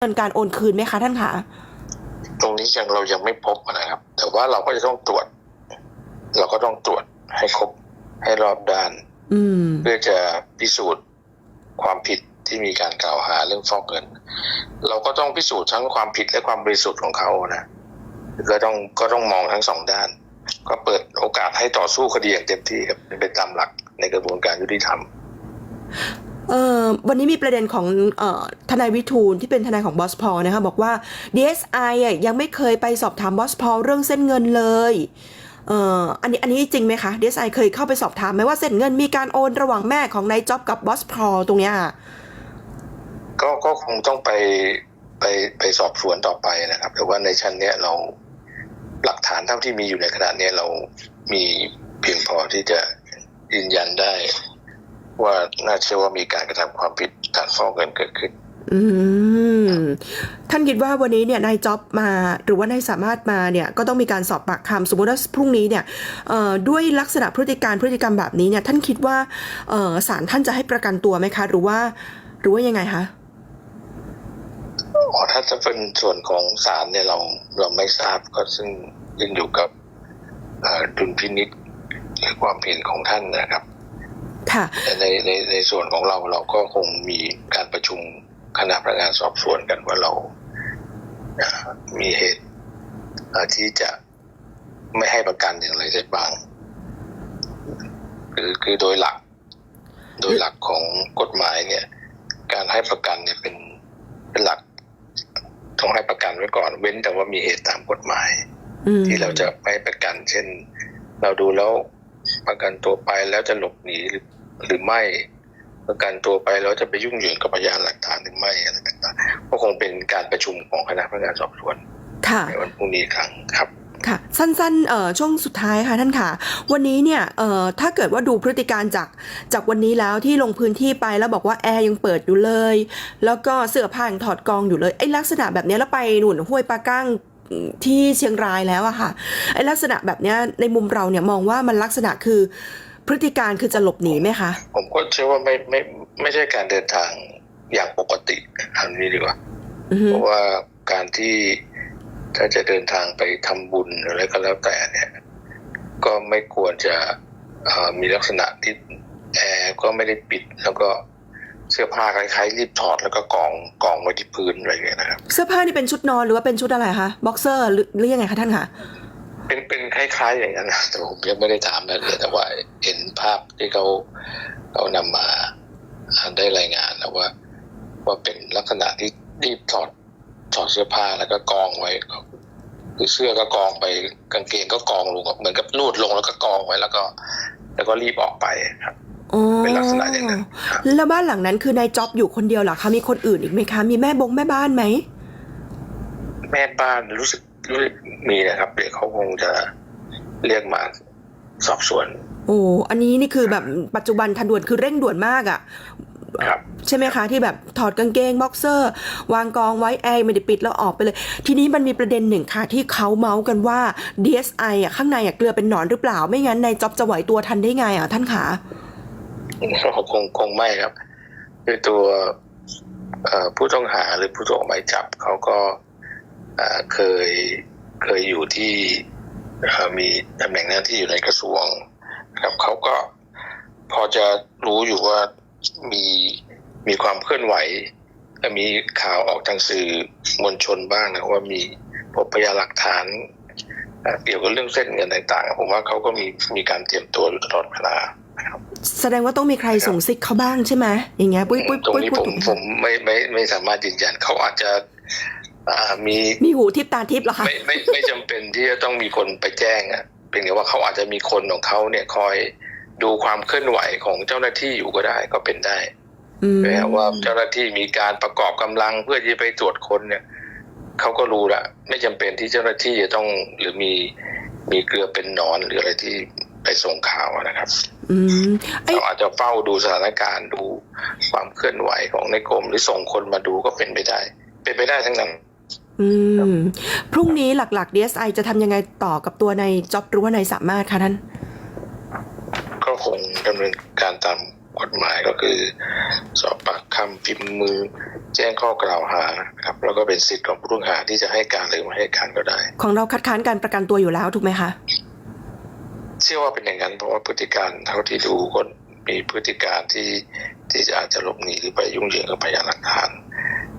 เงินการโอนคืนไหมคะท่านคะตรงนี้ยังเรายังไม่พบนะครับ แต่ว่าเราก็จะต้องตรวจ เราก็ต้องตรวจให้ครบให้รอบด้าน อืม เพื่อจะพิสูจน์ความผิดที่มีการกล่าวหาเรื่องฟอกเงิน เราก็ต้องพิสูจน์ทั้งความผิดและความบริสุทธิ์ของเขานะก็ต้องก็ต้องมองทั้งสองด้าน ก็เปิดโอกาสให้ต่อสู้คดีอย่างเต็มที่ครับเป็นไปตามหลักในกระบวนการยุติธรรม เอ่อวันนี้มีประเด็นของเอ่อทนายวิทูลที่เป็นทนายของบอสพอลนะคะบอกว่า DSI อะยังไม่เคยไปสอบถามบอสพอลเรื่องเส้นเงินเลยเอ่ออันนี้อันนี้จริงไหมคะ DSI เคยเข้าไปสอบถามไหมว่าเส้นเงินมีการโอนระหว่างแม่ของนายจ็อบกับบอสพอลตรงเนี้ยค่ะก็ก็คงต้องไปไปไปสอบสวนต่อไปนะครับ แต่ว่าในชั้นเนี้ยเราหลักฐานเท่าที่มีอยู่ในขณะเนี้ยเรามีเพียงพอที่จะยืนยันได้ ว่าน่าเชื่อว่ามีการกระทำความผิดฐานฟอกเงินเกิดขึ้น อืม ท่านคิดว่าวันนี้เนี่ยนายจ็อบมาหรือว่านายสามารถมาเนี่ยก็ต้องมีการสอบปากคำสมมติว่าพรุ่งนี้เนี่ยเอ่อด้วยลักษณะพฤติการพฤติกรรมแบบนี้เนี่ย ท่านคิดว่าเอ่อศาลท่านจะให้ประกันตัวไหมคะ หรือว่าหรือว่ายังไงคะอ๋อถ้าจะเป็นส่วนของศาลเนี่ยเราเราไม่ทราบก็ซึ่งขึ้นอยู่กับเอ่อดุลพินิจหรือความเห็นของท่านนะครับ ค่ะแต่ในในในส่วนของเราเราก็คงมีการประชุมคณะพนักงานสอบสวนกันว่าเราเอ่อมีเหตุเอ่อที่จะไม่ให้ประกันอย่างไรได้บ้าง คือคือโดยหลัก โดยหลักของกฎหมายเนี่ย การให้ประกันเนี่ยเป็นเป็นหลักต้องให้ประกันไว้ก่อนเว้นแต่ว่ามีเหตุตามกฎหมายอืมที่เราจะไม่ให้ประกัน เช่น เราดูแล้วประกันตัวไปแล้วจะหลบหนีหรือ หรือไม่ประกันตัวไปแล้วจะไปยุ่งเหยิงกับพยานหลักฐานหรือไม่อะไรต่างๆก็คงเป็นการประชุมของคณะพนักงานสอบสวนค่ะในวันพรุ่งนี้อีกครั้งครับค่ะสั้นๆเอ่อช่วงสุดท้ายค่ะท่านค่ะ วันนี้เนี่ยเอ่อถ้าเกิดว่าดูพฤติการจากจากวันนี้แล้วที่ลงพื้นที่ไปแล้วบอกว่าแอร์ยังเปิดอยู่เลย แล้วก็เสื้อผ้ายังถอดกองอยู่เลยไอ้ลักษณะแบบเนี้ยแล้วไปหนุนห้วยปลาก้างที่เชียงรายแล้วอะค่ะไอ้ลักษณะแบบเนี้ยในมุมเราเนี่ยมองว่ามันลักษณะคือ พฤติการคือจะหลบหนีไหมคะ ผมก็เชื่อว่าไม่ไม่ไม่ใช่การเดินทางอย่างปกติอันนี้ดีกว่าอือฮึเพราะว่าการที่ถ้าจะเดินทางไปทำบุญหรืออะไรก็แล้วแต่เนี่ย ก็ไม่ควรจะเอ่อมีลักษณะที่แอร์ก็ไม่ได้ปิดแล้วก็เสื้อผ้าคล้ายๆรีบถอดแล้วก็กองกองไว้ที่พื้นอะไรอย่างเงี้ยนะครับ เสื้อผ้านี่เป็นชุดนอนหรือว่าเป็นชุดอะไรคะบ็อกเซอร์หรือหรือยังไงคะท่านคะ เป็นเป็นคล้ายๆอย่างนั้นนะแต่ผมยังไม่ได้ถามรายละเอียดแต่ว่าเห็นภาพที่เขาเขานำมาได้รายงานนะว่า ว่าเป็นลักษณะที่รีบถอดถอดเสื้อผ้าแล้วก็กองไว้ก็คือเสื้อก็กองไปกางเกงก็กองลงเหมือนกับลูดลงแล้วก็กองไว้แล้วก็ แล้วก็รีบออกไปครับอ๋อเป็นลักษณะอย่างนั้นครับแล้วบ้านหลังนั้นคือนายจ็อบอยู่คนเดียวเหรอคะมีคนอื่นอีกไหมคะ มีแม่บงแม่บ้านไหมแม่บ้านรู้สึกรู้สึก มีนะครับเดี๋ยวเขาคงจะเรียกมาสอบสวน โอ้อันนี้นี่คือแบบปัจจุบันทันด่วนคือเร่งด่วนมากอะ่ะครับใช่ไหมคะที่แบบถอดกางเกงบ็อกเซอร์ วางกองไว้แอร์ไม่ได้ปิดแล้วออกไปเลย ทีนี้มันมีประเด็นหนึ่งค่ะ ที่เขาเมาส์กันว่า DSI อะข้างในอะเกลือเป็นหนอนหรือเปล่า ไม่งั้นนายจ็อบจะไหวตัวทันได้ไงอะท่านขาคงคงไม่ครับ คือตัวเอ่อผู้ต้องหาหรือผู้ถูกหมายจับเขาก็ เอ่อเคยเคยอยู่ที่เอ่อมีตำแหน่งหน้าที่อยู่ในกระทรวงนะครับเขาก็พอจะรู้อยู่ว่ามีมีความเคลื่อนไหวและมีข่าวออกทางสื่อมวลชนบ้างนะว่ามีพบพยานหลักฐานเอ่อเกี่ยวกับเรื่องเส้นเงินต่างๆ ผมว่าเขาก็มีมีการเตรียมตัวอยู่ตลอดเวลาแสดงว่าต้องมีใครส่งซิกเขาบ้างใช่ไหมอย่างเงี้ยปุ้ยปุ้ยตรงปุ้ยนี้ปุ้ยผมผมไม่ไม่ไม่สามารถยืนยันเขาอาจจะ อ่ามีมีหูทิพตาทิพเหรอคะไม่ไม่ไม่จำเป็นที่จะต้องมีคนไปแจ้งอะเป็นแต่ว่าเขาอาจจะมีคนของเขาเนี่ยคอยดูความเคลื่อนไหวของเจ้าหน้าที่อยู่ก็ได้ก็เป็นได้อืมแม้ว่าเจ้าหน้าที่มีการประกอบกำลังเพื่อที่จะไปตรวจคนเนี่ยเขาก็รู้ละไม่จำเป็นที่เจ้าหน้าที่จะต้องหรือมีมีเกลือเป็นหนอนหรืออะไรที่ไปส่งข่าวนะครับอืมไอ้เราอาจจะเฝ้าดูสถานการณ์ดูความเคลื่อนไหวของในกรมหรือส่งคนมาดูก็เป็นไปได้ เป็นไปได้ทั้งนั้น อืม พรุ่งนี้หลัก ๆ DSI จะทำยังไงต่อกับตัวในจ็อบหรือว่าในสามารถคะท่าน ก็คงดำเนินการตามกฎหมายก็คือ สอบปากคำพิมพ์มือ แจ้งข้อกล่าวหาครับ แล้วก็เป็นสิทธิ์ของผู้ต้องหาที่จะให้การหรือไม่ให้การก็ได้ ของเราคัดค้านการประกันตัวอยู่แล้วถูกไหมคะ เชื่อว่าเป็นอย่างนั้นเพราะว่าพฤติการเท่าที่ดูก็มีพฤติการที่ที่จะอาจจะหลบหนีหรือไปยุ่งเหยิงกับพยานหลักฐาน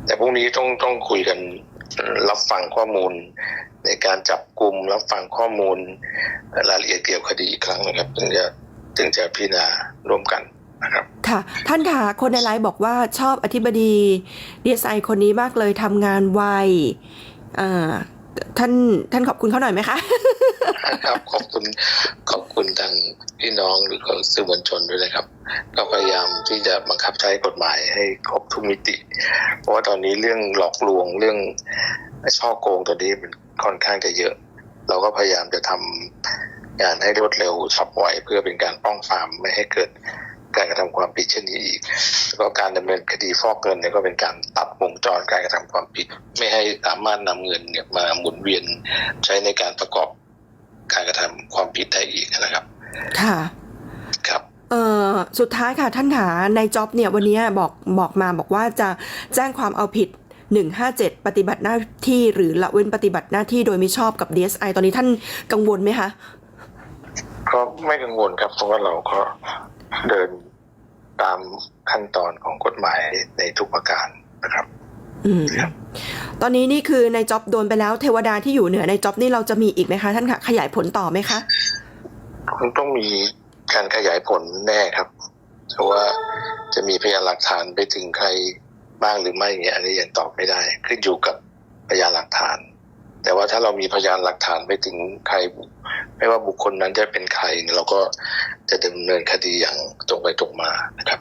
แต่พรุ่งนี้ต้องต้องคุยกันเอ่อ รับฟังข้อมูล ในการจับกลุ่มรับฟังข้อมูลรายละเอียดเกี่ยวกับคดีอีกครั้งนะครับถึงจะถึงจะพิจารณาร่วมกันนะครับค่ะท่านค่ะคนในไลน์บอกว่าชอบอธิบดีดีไซน์คนนี้มากเลยทำงานไวอ่า ท่านท่านขอบคุณเขาหน่อยไหมคะ ครับขอบคุณขอบคุณทางพี่น้องหรือของสื่อมวลชนด้วยนะครับ ก็พยายามที่จะบังคับใช้กฎหมายให้ครบทุกมิติ เพราะว่าตอนนี้เรื่องหลอกลวงเรื่องช่อโกงตัวนี้มันค่อนข้างจะเยอะ เราก็พยายามจะทำงานให้รวดเร็วฉับไวเพื่อเป็นการป้องปรามไม่ให้เกิด การกระทำความผิดเช่นนี้อีก แล้วก็การดำเนินคดีฟอกเงินเนี่ยก็เป็นการตัดวงจรการกระทำความผิด ไม่ให้สามารถนำเงินเนี่ยมาหมุนเวียนใช้ในการประกอบการกระทำความผิดได้อีกนะครับ ค่ะ ครับเอ่อสุดท้ายค่ะท่านขาในจ็อบเนี่ยวันนี้บอกบอกมาบอกว่าจะแจ้งความเอาผิด 157 ปฏิบัติหน้าที่หรือละเว้นปฏิบัติหน้าที่โดยมิชอบกับ DSI ตอนนี้ท่านกังวลไหมคะก็ไม่กังวลครับเพราะว่าเราก็ เดินตามขั้นตอนของกฎหมายในทุกประการนะครับอืมครับตอนนี้นี่คือในจ็อบโดนไปแล้วเทวดาที่อยู่เหนือในจ็อบนี่เราจะมีอีกไหมคะท่านคะขยายผลต่อไหมคะคงต้องมีการขยายผลแน่ครับเพราะว่าจะมีพยานหลักฐานไปถึงใครบ้างหรือไม่เนี่ยอันนี้ยังตอบไม่ได้ ขึ้นอยู่กับพยานหลักฐานแต่ ว่าถ้าเรามีพยานหลักฐานไปถึงใคร ไม่ว่าบุคคลนั้นจะเป็นใครเนี่ยเราก็จะดำเนินคดีอย่างตรงไปตรงมานะครับ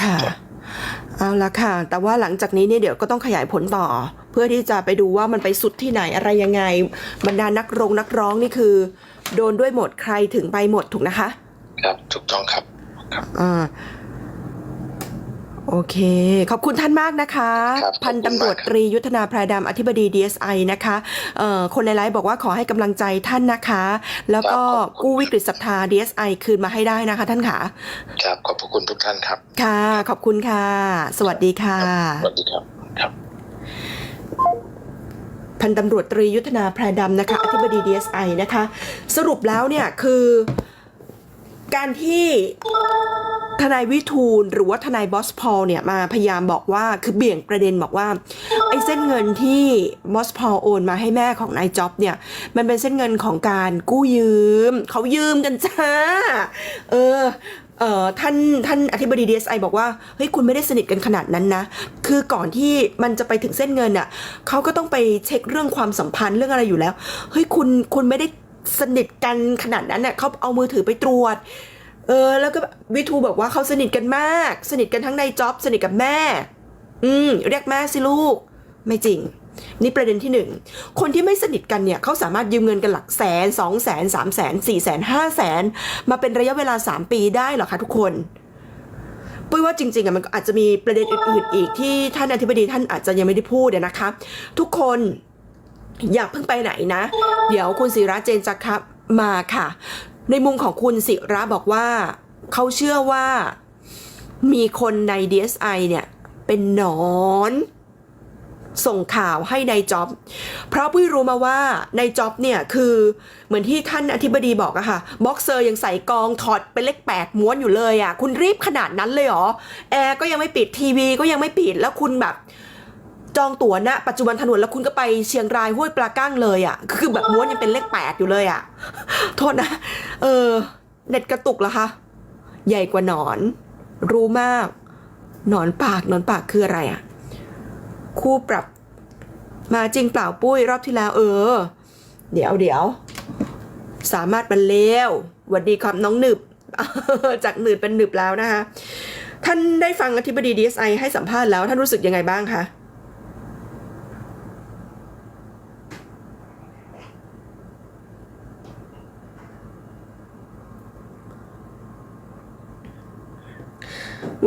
ค่ะเอาละค่ะ แต่ว่าหลังจากนี้เนี่ยเดี๋ยวก็ต้องขยายผลต่อ เพื่อที่จะไปดูว่ามันไปสุดที่ไหนอะไรยังไง บรรดานักร้องนักร้องนี่คือ โดนด้วยหมดใครถึงไปหมดถูกนะคะ ครับถูกต้องครับอ่า โอเค ขอบคุณท่านมากนะคะครับพันตำรวจขอบคุณมากครับตรียุทธนาพรายดำอธิบดี DSI นะคะเอ่อคนในไลฟ์บอกว่าขอให้กำลังใจท่านนะคะ แล้วก็กู้วิกฤตศรัทธา DSI คืนมาให้ได้นะคะ ท่านขาครับขอบพระคุณทุกท่านครับ ค่ะ ขอบคุณค่ะ สวัสดีค่ะ สวัสดีครับครับพันตำรวจตรียุทธนาแพรดำนะคะ อธิบดี DSI นะคะ สรุปแล้วเนี่ยคือ การที่ทนายวิทูลหรือว่าทนายบอสพอลเนี่ยมาพยายามบอกว่าคือเบี่ยงประเด็นบอกว่าไอ้เส้นเงินที่บอสพอลโอนมาให้แม่ของนายจ็อบเนี่ยมันเป็นเส้นเงินของการกู้ยืม เขายืมกันจ้าเออเอ่อท่านท่านอธิบดี DSI บอกว่าเฮ้ยคุณไม่ได้สนิทกันขนาดนั้นนะ คือก่อนที่มันจะไปถึงเส้นเงินอะเขาก็ต้องไปเช็คเรื่องความสัมพันธ์เรื่องอะไรอยู่แล้วเฮ้ยคุณคุณไม่ได้ สนิทกันขนาดนั้นเน่ะเขาเอามือถือไปตรวจ เออ แล้วก็วิทูบอกว่าเขาสนิทกันมาก สนิทกันทั้งในจ็อบสนิทกับแม่ อืมเรียกแม่สิลูก ไม่จริง นี่ประเด็นที่หนึ่งคนที่ไม่สนิทกันเนี่ยเขาสามารถยืมเงินกันหลักแสนสองแสนสามแสนสี่แสนห้าแสนมาเป็นระยะเวลาสามปีได้เหรอคะทุกคนปุ้ยว่าจริงๆอะมันอาจจะมีประเด็นอื่นๆอีกที่ท่านอธิบดีท่านอาจจะยังไม่ได้พูดเนี่ยนะคะ ทุกคน อย่าเพิ่งไปไหนนะ เดี๋ยวคุณศิระเจนจักรครับมาค่ะ ในมุมของคุณศิระบอกว่า เขาเชื่อว่ามีคนใน DSI เนี่ยเป็นหนอนส่งข่าวให้ในายจ็อบ เพราะปุ้ยรู้มาว่าในายจ็อบเนี่ยคือเหมือนที่ท่านอธิบดีบอกอะค่ะบ็อกเซอร์ยังใส่กองถอดเป็นเลขแปดม้วนอยู่เลยอะคุณรีบขนาดนั้นเลยเหรอ แอร์ก็ยังไม่ปิดทีวีก็ยังไม่ปิดแล้วคุณแบบ จองตั๋วณปัจจุบันถนนแล้วคุณก็ไปเชียงรายห้วยปลาก้างเลยอะคือแบบม้วนยังเป็นเลขแปดอยู่เลยอะโทษนะ เออ เน็ตกระตุกเหรอคะ ใหญ่กว่าหนอน รู้มาก หนอนปาก หนอนปากคืออะไรอะคู่ปรับ มาจริงเปล่าปุ้ยรอบที่แล้ว เออ เดี๋ยวเดี๋ยว สามารถบรรเลวหวัดดีครับน้องหนึบ จากหนืดเป็นหนึบแล้วนะคะท่านได้ฟังอธิบดี DSI ให้สัมภาษณ์แล้ว ท่านรู้สึกยังไงบ้างคะ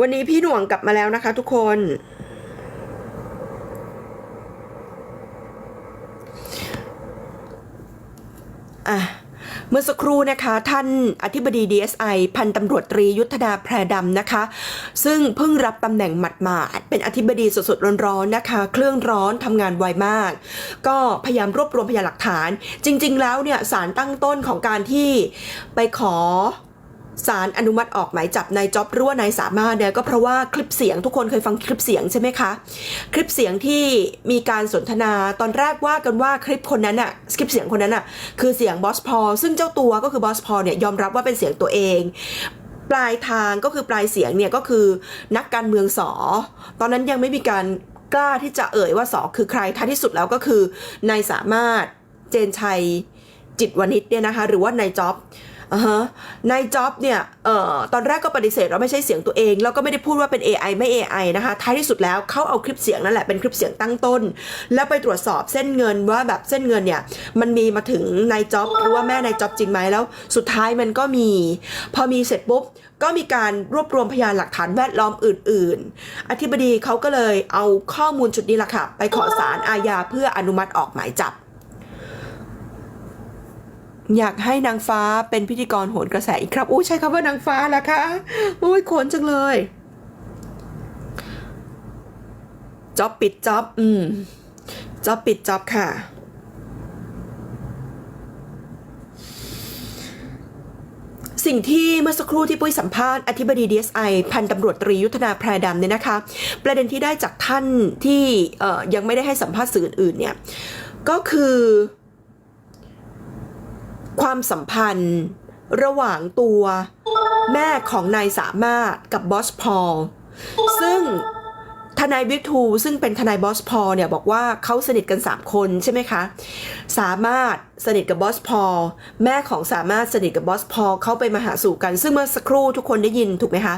วันนี้พี่หน่วงกลับมาแล้วนะคะทุกคน อะเมื่อสักครู่นะคะ ท่านอธิบดี DSI พันตำรวจตรียุทธนาแพรดำนะคะ ซึ่งเพิ่งรับตำแหน่งหมัดๆเป็นอธิบดีสดๆร้อนๆนะคะ เครื่องร้อนทำงานไวมาก ก็พยายามรวบรวมพยานหลักฐาน จริง ๆ แล้วเนี่ยสารตั้งต้นของการที่ไปขอ สารอนุมัติออกหมายจับนายจ็อบหรือว่านายสามารถเนี่ยก็เพราะว่าคลิปเสียงทุกคนเคยฟังคลิปเสียงใช่ไหมคะ คลิปเสียงที่มีการสนทนาตอนแรกว่ากันว่าคลิปคนนั้นอะคลิปเสียงคนนั้นอะคือเสียงบอสพอลซึ่งเจ้าตัวก็คือบอสพอลเนี่ยยอมรับว่าเป็นเสียงตัวเองปลายทางก็คือปลายเสียงเนี่ยก็คือนักการเมืองสอ ตอนนั้นยังไม่มีการกล้าที่จะเอ่ยว่าสอคือใครท้ายที่สุดแล้วก็คือนายสามารถเจนชัยจิตวณิชเนี่ยนะคะ หรือว่านายจ็อบ อ่าฮะนายจ็อบเนี่ยเอ่อตอนแรกก็ปฏิเสธว่าไม่ใช่เสียงตัวเอง แล้วก็ไม่ได้พูดว่าเป็น AI ไม่ AI นะคะท้ายที่สุดแล้วเขาเอาคลิปเสียงนั่นแหละเป็นคลิปเสียงตั้งต้น แล้วไปตรวจสอบเส้นเงินว่าแบบเส้นเงินเนี่ยมันมีมาถึงนายจ็อบหรือว่าแม่นายจ็อบจริงไหมแล้ว สุดท้ายมันก็มี พอมีเสร็จปุ๊บก็มีการรวบรวมพยานหลักฐานแวดล้อมอื่น ๆ อธิบดีเขาก็เลยเอาข้อมูลชุดนี้ละค่ะ ไปขอสารอาญาเพื่ออนุมัติออกหมายจับ อยากให้นางฟ้าเป็นพิธีกรโหนกระแสอีกครับอู้ใช้คำว่านางฟ้าแล้วคะโอ้ยขนจังเลยจ็อบปิดจ็อบอืมจ็อบปิดจ็อบค่ะ สิ่งที่เมื่อสักครู่ที่ปุ้ยสัมภาษณ์อธิบดี DSI พันตำรวจตรียุทธนาแพรดำเนี่ยนะคะ ประเด็นที่ได้จากท่านที่ยังไม่ได้ให้สัมภาษณ์สื่ออื่นเนี่ย ก็คือ ความสัมพันธ์ ระหว่างตัว แม่ของนายสามารถกับบอสพอลซึ่งทนายวิกทูซึ่งเป็นทนายบอสพอลเนี่ยบอกว่าเขาสนิทกัน 3 คนใช่ไหมคะ สามารถสนิทกับบอสพอลแม่ของสามารถสนิทกับบอสพอลเขาไปมาหาสู่กัน ซึ่งเมื่อสักครู่ทุกคนได้ยินถูกไหมคะ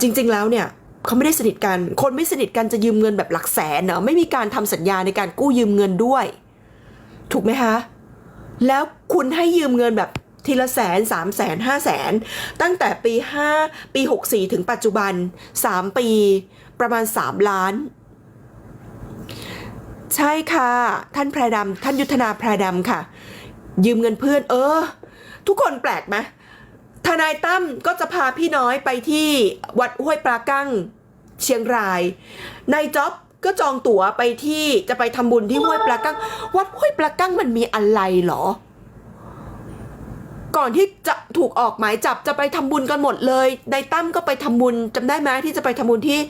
จริง ๆ แล้วเนี่ยเขาไม่ได้สนิทกัน คนไม่สนิทกันจะยืมเงินแบบหลักแสนเนอะไม่มีการทำสัญญาในการกู้ยืมเงินด้วย ถูกไหมคะ แล้วคุณให้ยืมเงินแบบทีละแสนสามแสนห้าแสนตั้งแต่ปี5ปี64ถึงปัจจุบัน3ปีประมาณ3ล้าน ใช่ค่ะ ท่านแพรดำท่านยุทธนาแพรดำค่ะ ยืมเงินเพื่อน เออ ทุกคนแปลกไหมทนายตั้มก็จะพาพี่น้อยไปที่วัดห้วยปลากั้ง เชียงรายนายจ๊อบ ก็จองตั๋วไปที่จะไปทำบุญที่ห้วยปลากั้ง วัดห้วยปลากั้งมันมีอะไรเหรอ ก่อนที่จะถูกออกหมายจับจะไปทำบุญกันหมดเลยนายตั้มก็ไปทำบุญจำได้ไหมที่จะไปทำบุญที่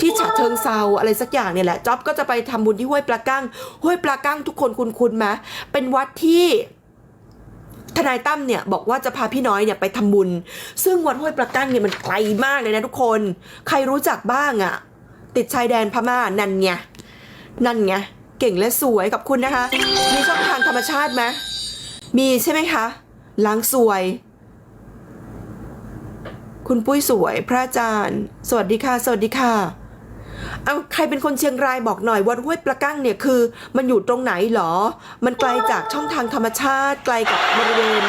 ที่ฉะเชิงเซาอะไรสักอย่างเนี่ยแหละจ๊อบก็จะไปทำบุญที่ห้วยปลากั้ง ห้วยปลากั้งทุกคนคุ้นคุ้นๆไหมเป็นวัดที่ทนายตั้มเนี่ยบอกว่าจะพาพี่น้อยเนี่ยไปทำบุญ ซึ่งวัดห้วยปลากั้งเนี่ยมันไกลมากเลยนะทุกคน ใครรู้จักบ้างอะ่ะ ติดชายแดนพม่านั่นไงนั่นไงเก่งและสวยกับคุณนะคะ มีช่องทางธรรมชาติไหมมีใช่ไหมคะล้างสวย คุณปุ้ยสวยพระอาจารย์ สวัสดีค่ะ สวัสดีค่ะเอาใครเป็นคนเชียงรายบอกหน่อยวัดห้วยปลากั้งเนี่ยคือ มันอยู่ตรงไหนหรอ มันไกลจากช่องทางธรรมชาติ ไกลกับบริเวณ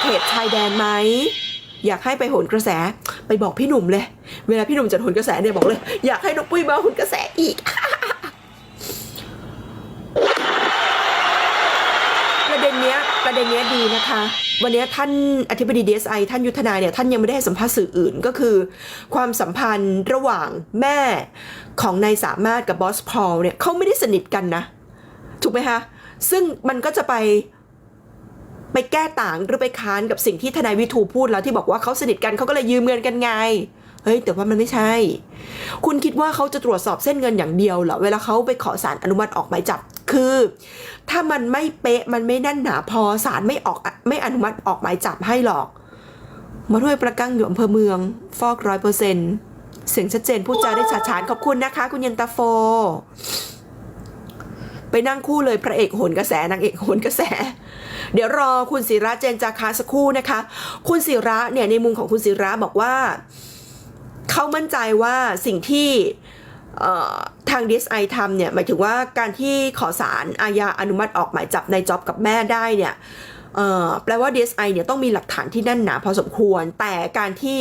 เขตชายแดนไหม อยากให้ไปโหนกระแสไปบอกพี่หนุ่มเลย เวลาพี่หนุ่มจะโหนกระแสเนี่ยบอกเลย อยากให้น้ปุ้ยมาโหนกระแสอีกประเด็นเนี้ยประเด็นเนี้ยดีนะคะ วันนี้ท่านอธิบดี DSI ท่านยุทธนาเนี่ยท่านยังไม่ได้ให้สัมภาษณ์สื่ออื่นก็คือ ความสัมพันธ์ระหว่างแม่ของนายสามารถกับบอสพอลเนี่ยเขาไม่ได้สนิทกันนะ ถูกไหมคะซึ่งมันก็จะไป ไปแก้ต่างหรือไปค้านกับสิ่งที่ทนายวิทูพูดแล้วที่บอกว่าเขาสนิทกันเขาก็เลยยืมเงินกันไงเฮ้ยแต่ว่ามันไม่ใช่ คุณคิดว่าเขาจะตรวจสอบเส้นเงินอย่างเดียวเหรอ เวลาเขาไปขอสารอนุมัติออกหมายจับ คือ ถ้ามันไม่เป๊ะ มันไม่แน่นหนาพอสารไม่ออกไม่อนุมัติออกหมายจับให้หรอก มาด้วยประกังอยู่อำเภอเมือง ฟอกร้อยเปอร์เซ็นต์เสียงชัดเจนพูดจาได้ฉาฉานขอบคุณนะคะ คุณเย็นตาโฟ ไปนั่งคู่เลยพระเอกโหนกระแสนางเอกโหนกระแส เดี๋ยวรอคุณศิระเจนจาคาสักครู่นะคะ คุณศิระเนี่ยในมุมของคุณศิระบอกว่าเขามั่นใจว่าสิ่งที่เอ่อทาง DSI ทำเนี่ยหมายถึงว่าการที่ขอสารอาญาอนุมัติออกหมายจับในายจ็อบกับแม่ได้เนี่ย แปลว่า DSI เนี่ยต้องมีหลักฐานที่แน่นหนาพอสมควร แต่การที่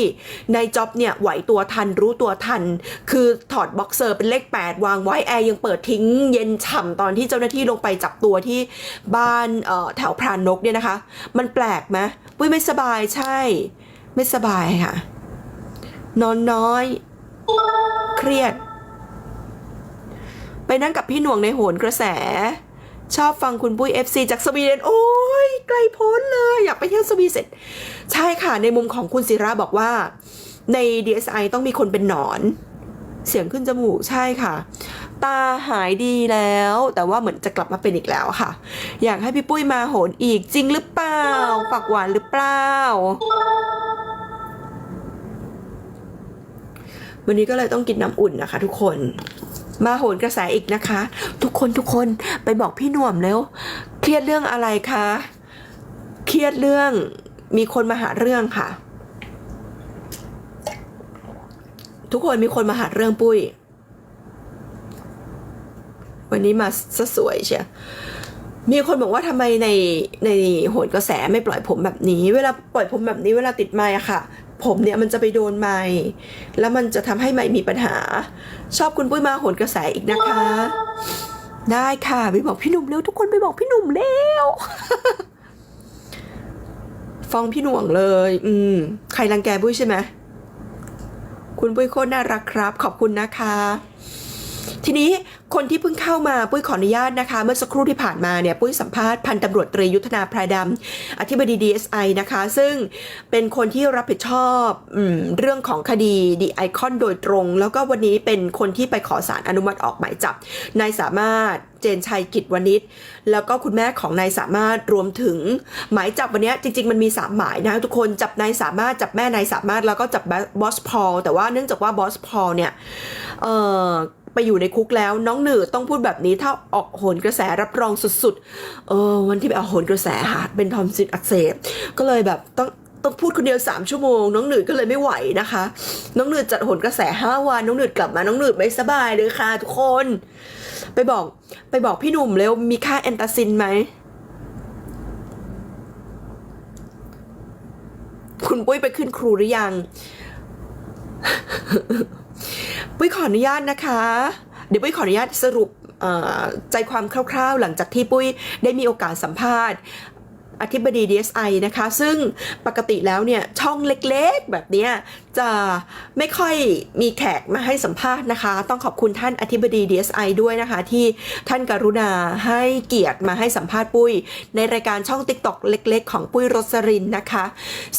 นายจ็อบเนี่ยไหวตัวทันรู้ตัวทัน คือถอดบ็อกเซอร์เป็นเลข 8 วางไว้แอร์ยังเปิดทิ้งเย็นฉ่ำตอนที่เจ้าหน้าที่ลงไปจับตัวที่บ้านออแถวพรานนกเนี่ยนะคะ มันแปลกไหมปุ้ยไม่สบายใช่ ไม่สบายค่ะ นอนน้อย เครียด ไปนั่งกับพี่หน่วงในโหนกระแส ชอบฟังคุณปุ้ย FC จากสวีเดนโอ้ยไกลพ้นเลย อยากไปเที่ยวสวีเดนใช่ค่ะในมุมของคุณศิระบอกว่า ใน DSI ต้องมีคนเป็นหนอน เสียงขึ้นจมูกใช่ค่ะ ตาหายดีแล้ว แต่ว่าเหมือนจะกลับมาเป็นอีกแล้วค่ะ อยากให้พี่ปุ้ยมาโหนอีกจริงหรือเปล่าปากหวานหรือเปล่า วันนี้ก็เลยต้องกินน้ำอุ่นนะคะ ทุกคน มาโหนกระแสอีกนะคะ ทุกคนทุกคนไปบอกพี่หน่วมเร็วเครียดเรื่องอะไรคะเครียดเรื่องมีคนมาหาเรื่องค่ะ ทุกคนมีคนมาหาเรื่องปุ้ย วันนี้มาซะสวยเชียมีคนบอกว่าทำไมในในโหนกระแสไม่ปล่อยผมแบบนี้ เวลาปล่อยผมแบบนี้เวลาติดไมค์อะค่ะ ผมเนี่ยมันจะไปโดนไม้แล้วมันจะทำให้ไม่มีปัญหา ชอบคุณปุ้ยมาโหนกระแสอีกนะคะ ได้ค่ะไปบอกพี่หนุ่มเร็วทุกคนไปบอกพี่หนุ่มเร็วฟ้องพี่หน่วงเลย อืม ใครรังแกปุ้ยใช่ไหมคุณปุ้ยโคตรน่ารักครับ ขอบคุณนะคะ ทีนี้คนที่เพิ่งเข้ามาปุ้ยขออนุญาตนะคะ เมื่อสักครู่ที่ผ่านมาเนี่ยปุ้ยสัมภาษณ์พันตำรวจตรียุทธนาพรายดำอธิบดี DSI นะคะ ซึ่งเป็นคนที่รับผิดชอบอเรื่องของคดีดีไอคอนโดยตรง แล้วก็วันนี้เป็นคนที่ไปขอสารอนุมัติออกหมายจับนายสามารถเจนชัยกิจวณิชแล้วก็คุณแม่ของนายสามารถรวมถึง หมายจับวันนี้จริง ๆ มันมี 3 หมายนะทุกคนจับนายสามารถจับแม่นายสามารถแล้วก็จับบอสพอลแต่ว่าเนื่องจากว่าบอสพอลเนี่ยเออ ไปอยู่ในคุกแล้ว น้องหนือต้องพูดแบบนี้ถ้าออกโหนกระแสรับรองสุดๆ เออ วันที่ไปเอาโหนกระแสค่ะเป็นทอมซินอักเสบ ก็เลยแบบต้องต้องพูดคนเดียว 3 ชั่วโมง น้องหนืดก็เลยไม่ไหวนะคะ น้องหนืดจัดหนกระแส 5 วัน น้องหนืดกลับมา น้องหนืดไม่สบายเลยค่ะทุกคน ไปบอกไปบอกพี่หนุ่มเร็วมีค่าแอนตาซินไหม คุณปุ้ยไปขึ้นครูหรือยัง ปุ้ยขออนุญาตนะคะ เดี๋ยวปุ้ยขออนุญาตสรุปใจความคร่าวๆ หลังจากที่ปุ้ยได้มีโอกาสสัมภาษณ์ อธิบดี DSI นะคะ ซึ่งปกติแล้วเนี่ยช่องเล็กๆ แบบนี้จะไม่ค่อยมีแขกมาให้สัมภาษณ์นะคะ ต้องขอบคุณท่านอธิบดี DSI ด้วยนะคะ ที่ท่านกรุณาให้เกียรติมาให้สัมภาษณ์ปุ้ย ในรายการช่อง TikTok เล็กๆ ของปุ้ยรสรินนะคะ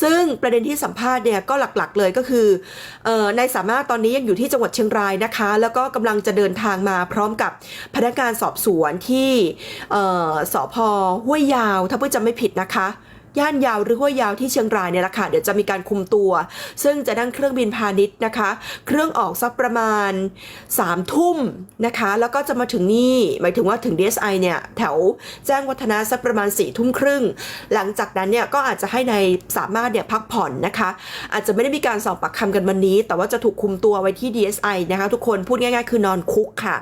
ซึ่งประเด็นที่สัมภาษณ์เนี่ยก็หลักๆ เลยก็คืออนายสามารถตอนนี้ยังอยู่ที่จังหวัดเชียงรายนะคะ แล้วก็กำลังจะเดินทางมาพร้อมกับพนักงานสอบสวนที่เอ่อสพห้วยยาวถ้าปุ้ยจำไม่ผิดนะคะย่านยาวหรือห้วยยาวที่เชียงรายเนี่ยแหละค่ะเดี๋ยวจะมีการคุมตัว ซึ่งจะนั่งเครื่องบินพาณิชย์นะคะ เครื่องออกสักประมาณ3ามทุ่มนะคะ แล้วก็จะมาถึงนี่หมายถึงว่าถึง DSI เนี่ยแถวแจ้งวัฒนะสักประมาณ4ี่ทุ่มครึ่ง หลังจากนั้นเนี่ยก็อาจจะให้ในสามารถเนี่ยพักผ่อนนะคะ อาจจะไม่ได้มีการสอบปากคำกันวันนี้ แต่ว่าจะถูกคุมตัวไว้ที่ DSI นะคะ ทุกคนพูดง่าย ๆ คือนอนคุกค่ะ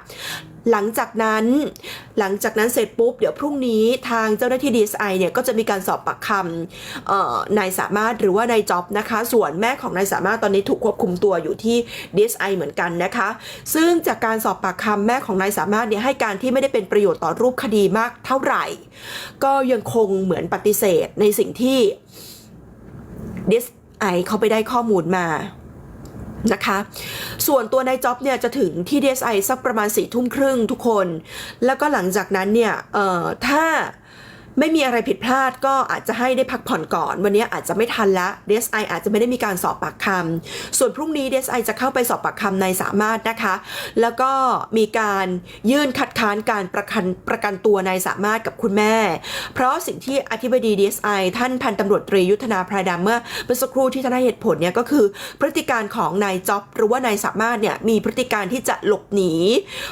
หลังจากนั้น หลังจากนั้นเสร็จปุ๊บ เดี๋ยวพรุ่งนี้ทางเจ้าหน้าที่ DSI เนี่ยก็จะมีการสอบปากคำนายสามารถหรือว่านายจ็อบนะคะ ส่วนแม่ของนายสามารถตอนนี้ถูกควบคุมตัวอยู่ที่ DSI เหมือนกันนะคะ ซึ่งจากการสอบปากคำแม่ของนายสามารถเนี่ยให้การที่ไม่ได้เป็นประโยชน์ต่อรูปคดีมากเท่าไหร่ ก็ยังคงเหมือนปฏิเสธในสิ่งที่ DSI เขาไปได้ข้อมูลมา นะคะ ส่วนตัวนายจ็อบเนี่ยจะถึงที่ DSI สักประมาณสี่ทุ่มครึ่งทุกคน แล้วก็หลังจากนั้นเนี่ยเอ่อถ้า ไม่มีอะไรผิดพลาดก็อาจจะให้ได้พักผ่อนก่อน วันนี้อาจจะไม่ทันละ DSI อาจจะไม่ได้มีการสอบปากคำส่วนพรุ่งนี้ DSI จะเข้าไปสอบปากคำนายสามารถนะคะ แล้วก็มีการยื่นคัดค้านการประกันประกันตัวนายสามารถกับคุณแม่ เพราะสิ่งที่อธิบดี DSI ท่านพันตำรวจตรียุทธนาพรายดำเมื่อเมื่อสักครู่ที่ท่านให้เหตุผลเนี่ยก็คือ พฤติการของนายจ็อบหรือว่านายสามารถเนี่ยมีพฤติการที่จะหลบหนี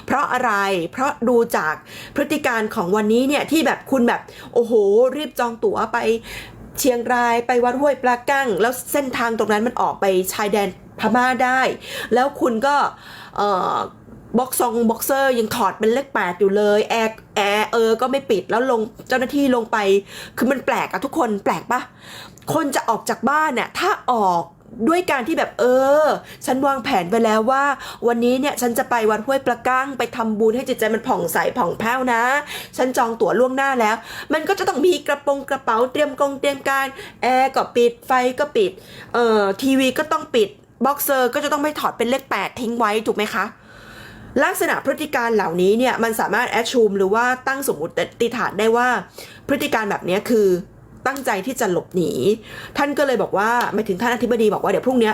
เพราะอะไรเพราะดูจากพฤติการของวันนี้เนี่ยที่แบบคุณแบบโอ้โห รีบจองตั๋วไปเชียงรายไปวัดห้วยปลากั้ง แล้วเส้นทางตรงนั้นมันออกไปชายแดนพม่าได้ แล้วคุณก็บ็อกซองบ็อกเซอร์ยังถอดเป็นเลขแปดอยู่เลยแอร์แอร์เออก็ไม่ปิดแล้วลงเจ้าหน้าที่ลงไป คือมันแปลกอะทุกคนแปลกปะคนจะออกจากบ้านเนี่ยถ้าออก ด้วยการที่แบบเออ ฉันวางแผนไปแล้วว่า วันนี้เนี่ยฉันจะไปวัดห้วยปลากั้งไปทำบุญให้จิตใจมันผ่องใสผ่องแผ้วนะ ฉันจองตั๋วล่วงหน้าแล้ว มันก็จะต้องมีกระโปรงกระเป๋าเตรียมกองเตรียมการแอร์ก็ปิดไฟก็ปิดเอ่อทีวีก็ต้องปิดบ็อกเซอร์ก็จะต้องไม่ถอดเป็นเลขแปดทิ้งไว้ถูกไหมคะลักษณะพฤติการเหล่านี้เนี่ยมันสามารถแอดชูมหรือว่าตั้งสมมติฐานได้ว่า พฤติการแบบนี้คือ ตั้งใจที่จะหลบหนี ท่านก็เลยบอกว่าหมายถึงท่านอธิบดีบอกว่าเดี๋ยวพรุ่งนี้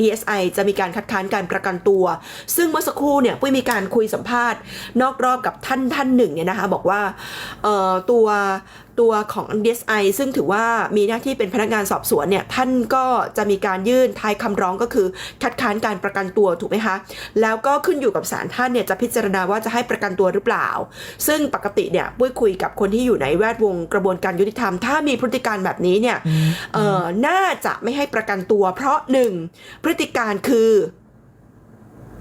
DSI จะมีการคัดค้านการประกันตัว ซึ่งเมื่อสักครู่เนี่ยปุ้ยมีการคุยสัมภาษณ์ นอกรอบกับท่านท่านหนึ่งเนี่ยนะคะบอกว่าตัว ตัวของ DSI ซึ่งถือว่ามีหน้าที่เป็นพนักงานสอบสวนเนี่ยท่านก็จะมีการยื่นท้ายคำร้องก็คือ คัดค้านการประกันตัวถูกไหมคะแล้วก็ขึ้นอยู่กับศาลท่านเนี่ยจะพิจารณาว่าจะให้ประกันตัวหรือเปล่า ซึ่งปกติเนี่ยปุ้ยคุยกับคนที่อยู่ในแวดวงกระบวนการยุติธรรม ถ้ามีพฤติการแบบนี้เนี่ยเอ่อน่าจะไม่ให้ประกันตัว เพราะหนึ่งพฤติการคือ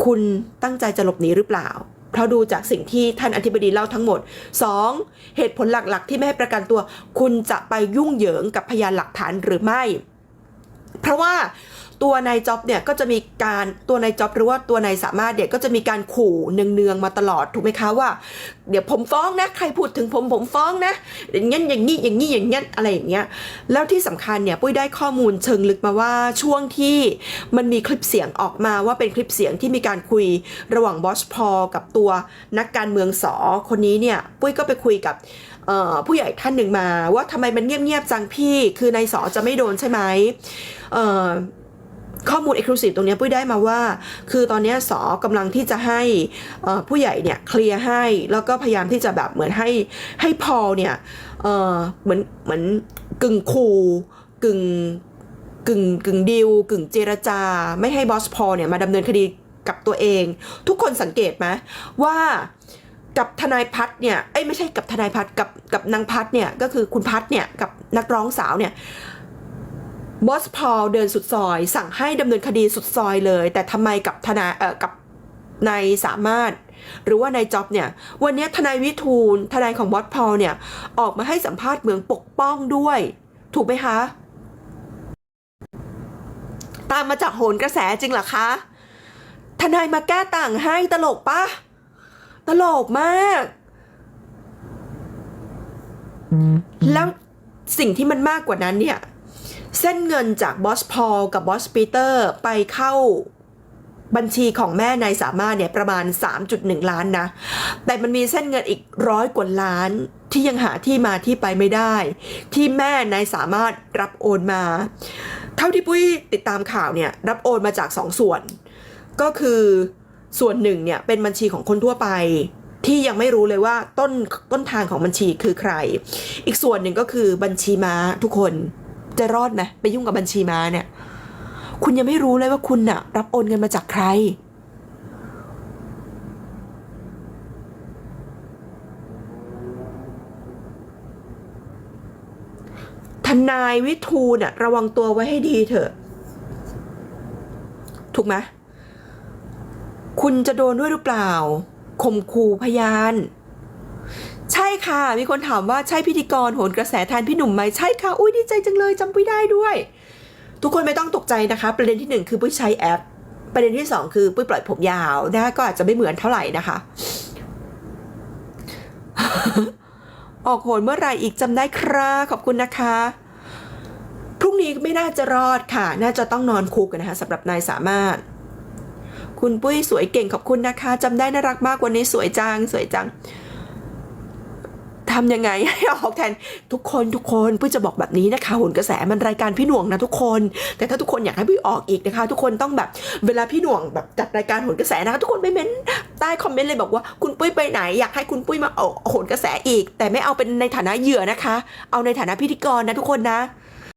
คุณตั้งใจจะหลบหนีหรือเปล่า เพราะดูจากสิ่งที่ท่านอธิบดีเล่าทั้งหมด 2. เหตุผลหลักๆ ที่ไม่ให้ประกันตัว คุณจะไปยุ่งเหยิงกับพยานหลักฐานหรือไม่ เพราะว่า ตัวนายจ็อบเนี่ยก็จะมีการตัวนายจ็อบหรือว่าตัวนายสามารถเนี่ยก็จะมีการขู่เนืองๆมาตลอดถูกไหมคะว่า เดี๋ยวผมฟ้องนะใครพูดถึงผมผมฟ้องนะอย่างงี้อย่างนี้อย่างนี้อย่างนี้อะไรอย่างเงี้ยแล้วที่สำคัญเนี่ยปุ้ยได้ข้อมูลเชิงลึกมาว่าช่วงที่มันมีคลิปเสียงออกมาว่าเป็นคลิปเสียงที่มีการคุยระหว่างบอสพอกับตัวนักการเมืองสอคนนี้เนี่ยปุ้ยก็ไปคุยกับผู้ใหญ่ท่านหนึ่งมาว่าทำไมมันเงียบๆจังพี่ คือนายสอจะไม่โดนใช่ไหม ข้อมูล Exclusive ตรงนี้ปุ้ยได้มาว่า คือตอนนี้สอกำลังที่จะให้ผู้ใหญ่เนี่ยเคลียร์ให้ แล้วก็พยายามที่จะแบบเหมือนให้ให้พอลเนี่ยเหมือนเหมือนกึ่งคูกึ่งกึ่งกึ่งดิวกึ่งเจรจา ไม่ให้บอสพอลเนี่ยมาดำเนินคดีกับตัวเอง ทุกคนสังเกตไหมว่ากับทนายพัฒเนี่ยเอ้ยไม่ใช่กับทนายพัฒกับกับนางพัฒเนี่ยก็คือคุณพัฒเนี่ยกับนักร้องสาวเนี่ย บอสพอลเดินสุดซอย สั่งให้ดำเนินคดีสุดซอยเลย แต่ทำไมกับทนายเอ่อกับนายสามารถ หรือว่านายจ็อบเนี่ย วันนี้ทนายวิทูลทนายของบอสพอลเนี่ย ออกมาให้สัมภาษณ์เหมืองปกป้องด้วย ถูกไหมคะ ตามมาจากโหนกระแสจริงเหรอคะ ทนายมาแก้ต่างให้ตลกปะตลกมาก แล้วสิ่งที่มันมากกว่านั้นเนี่ย เส้นเงินจากบอสพอลกับบอสปีเตอร์ไปเข้าบัญชีของแม่นายสามารถเนี่ยประมาณ 3.1 ล้านนะ แต่มันมีเส้นเงินอีกร้อยกว่าล้านที่ยังหาที่มาที่ไปไม่ได้ ที่แม่นายสามารถรับโอนมา เท่าที่ปุ้ยติดตามข่าวเนี่ยรับโอนมาจากสองส่วน ก็คือส่วนหนึ่งเนี่ยเป็นบัญชีของคนทั่วไป ที่ยังไม่รู้เลยว่าต้นต้นทางของบัญชีคือใคร อีกส่วนหนึ่งก็คือบัญชีม้าทุกคน จะรอดไหมไปยุ่งกับบัญชีมาเนี่ย คุณยังไม่รู้เลยว่าคุณน่ะ รับโอนเงินมาจากใคร ทนายวิทูลน่ะ ระวังตัวไว้ให้ดีเถอะ ถูกไหมคุณจะโดนด้วยหรือเปล่าข่มขู่พยาน ใช่ค่ะ มีคนถามว่าใช่พิธีกรโหนกระแสแทนพี่หนุ่มไหมใช่ค่ะ อุ้ยดีใจจังเลยจำปุ้ได้ด้วย ทุกคนไม่ต้องตกใจนะคะ ประเด็นที่หนึ่งคือปุ้ยใช้แอป ประเด็นที่สองคือปุ้ยปล่อยผมยาวนะก็อาจจะไม่เหมือนเท่าไหร่นะคะ ออกโหนเมื่อไหร่อีกจำได้ครับขอบคุณนะคะพรุ่งนี้ไม่น่าจะรอดค่ะ น่าจะต้องนอนคุกกันนะคะสำหรับนายสามารถ คุณปุ้ยสวยเก่งขอบคุณนะคะจำได้น่ารักมากวันนี้สวยจังสวยจัง ทำยังไงให้ออกแทนทุกคนทุกคนปุ้ยจะบอกแบบนี้นะคะหนกระแสมันรายการพี่หน่วงนะทุกคน แต่ถ้าทุกคนอยากให้ปุ้ยออกอีกนะคะ ทุกคนต้องแบบเวลาพี่หน่วงแบบจัดรายการโหนกระแสนะคะทุกคนไปเม้นใต้คอมเมนต์เลยบอกว่าคุณปุ้ยไปไหนอยากให้คุณปุ้ยมาออกโหนกระแสอีก แต่ไม่เอาเป็นในฐานะเหยื่อนะคะ เอาในฐานะพิธีกรนะทุกคนนะ